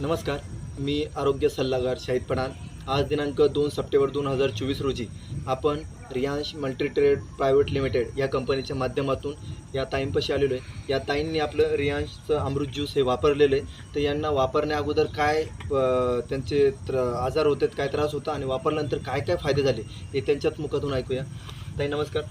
नमस्कार मी आरोग्य सल्लागार शाहिद पठाण. आज दिनांक दोन सप्टेंबर दोन हजार चोवीस रोजी आपण रियांश मल्टीट्रेड प्रायव्हेट लिमिटेड या कंपनीच्या माध्यमातून या ताईंपाशी आलेलो आहे. या ताईंनी आपलं रियांशचं अमृत ज्यूस हे वापरलेलं आहे. तर यांना वापरण्या अगोदर काय त्यांचे त्र आजार होते काय त्रास होता आणि वापरल्यानंतर काय काय फायदे झाले हे त्यांच्याच मुखातून ऐकूया. ताई नमस्कार.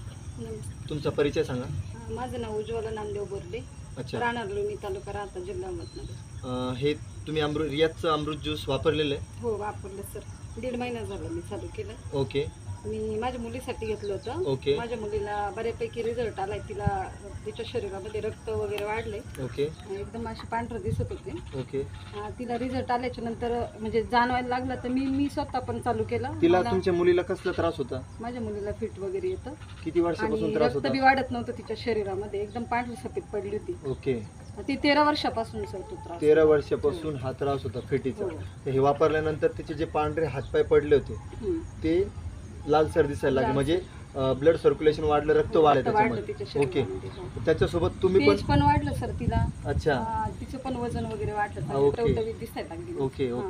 तुमचा परिचय सांगा. माझं नाव उज्ज्वला नामदेव बोर्डे. अच्छा. राहणार लोणी तालुका राहता जिल्हा अहमदनगर. हे तुम्ही अमृत रियाजचं अमृत ज्यूस वापरलेलं आहे? हो वापरलं सर दीड महिना झाला मी चालू केलं. ओके. मी माझ्या मुलीसाठी घेतलं होतं. ओके. माझ्या मुलीला बऱ्यापैकी रिझल्ट आलाय. तिला तिच्या शरीरामध्ये रक्त वगैरे वाढले ओके. एकदम अशी पांढरं दिसत होते. ओके. अं, तिला रिझल्ट आल्याच्यानंतर म्हणजे जाणवायला लागला तर मी मी स्वतः पण चालू केलं. तिला मला- तुमच्या मुलीला कसला त्रास होता? माझ्या मुलीला फिट वगैरे येतं. किती वर्षापासून आणि त्रास रक्त बी वाढत नव्हतं तिच्या शरीरामध्ये. एकदम पांढरी सफेद पडली होती. ओके. ती तेरा वर्षापासून सर तो त्रास तेरा वर्षापासून हा त्रास होता फेटीचा हो. तर हे वापरल्यानंतर तिचे जे पांढरे हातपाय पडले होते हम्म. ते लालसर दिसायला लागले. म्हणजे ब्लड सर्क्युलेशन वाढलं रक्त वाढलं रक्त वाढलं त्याच्यामध्ये तिच्या ओके शरीरामध्ये, हो. त्याच्यासोबत तुम्ही पण तेज पण वाढलं सर तिला अच्छा तिचं पण वजन वगैरे वाढलं हा. ओके. टवटवीत दिसायला लागली ओके हा.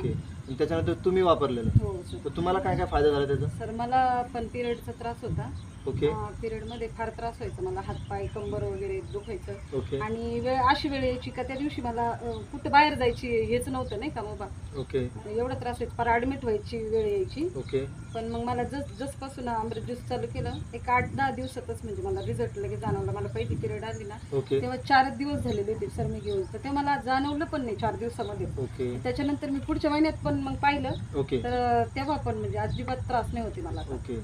आणि त्याच्यानंतर तुम्ही वापरलेलं. हो सर. तर तुम्हाला काय काय फायदा झाला त्याचा? सर मला पण पिरियडचा त्रास होता. ओके. पिरियडमध्ये फार त्रास व्हायचा मला. हातपाय कंबर वगैरे दुखायचं. ओके. आणि वेळ अशी वेळ यायची का त्या दिवशी मला अ, कुठं बाहेर जायची हेच नव्हतं नाही का बाबा. ओके. एवढा त्रास व्हायचा. फार ऍडमिट व्हायची वेळ यायची. ओके. पण मग मला जस जसपासून अमृत ज्यूस चालू केलं एक आठ दहा दिवसातच म्हणजे मला रिझल्ट लगेच जाणवला. मला पहिली पिरियड आली ना ओके. तेव्हा चारच दिवस झालेले होते सर मी घेऊन. तर ते मला जाणवलं पण नाही चार दिवसामध्ये. ओके. त्याच्यानंतर मी पुढच्या महिन्यात पण मग पाहिलं ओके. तर तेव्हा पण म्हणजे अजिबात त्रास नाही होते मला ओके.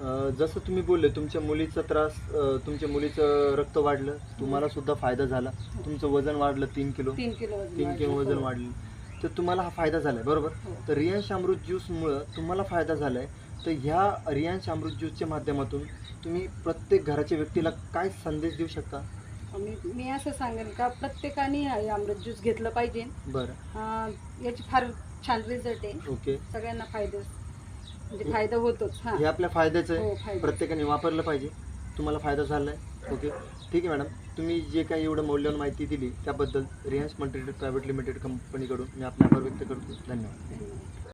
अं, जसं तुम्ही बोलले तुमच्या मुलीचा त्रास अं, तुमच्या मुलीचं रक्त वाढलं तुम्हाला सुद्धा फायदा झाला. तुमचं वजन वाढलं तीन किलो. तीन किलो वजन तीन किलो. वजन हो. वाढलं. तर तुम्हाला हा फायदा झालाय बरोबर? हो. तर रियांश अमृत ज्यूसमुळं तुम्हाला फायदा झालाय. तर ह्या रियांश अमृत ज्यूसच्या माध्यमातून तुम्ही प्रत्येक घराच्या व्यक्तीला काय संदेश देऊ शकता? मी मी असं सांगेन का प्रत्येकाने हे अमृत ज्यूस घेतलं पाहिजे. बरं. अं, याची फार छान रिझल्ट आहे. ओके. सगळ्यांना फायदा म्हणजे फायदा होतोच हा. हे आपल्या फायद्याचं हो, आहे फायदा. प्रत्येकाने वापरलं पाहिजे. तुम्हाला फायदा झालाय. ओके. ठीक आहे मॅडम. तुम्ही जे काही एवढं मौल्यवान माहिती दिली त्याबद्दल रियांश मल्टीटेड प्रायव्हेट लिमिटेड कंपनीकडून मी आपला आभार व्यक्त करतो. धन्यवाद.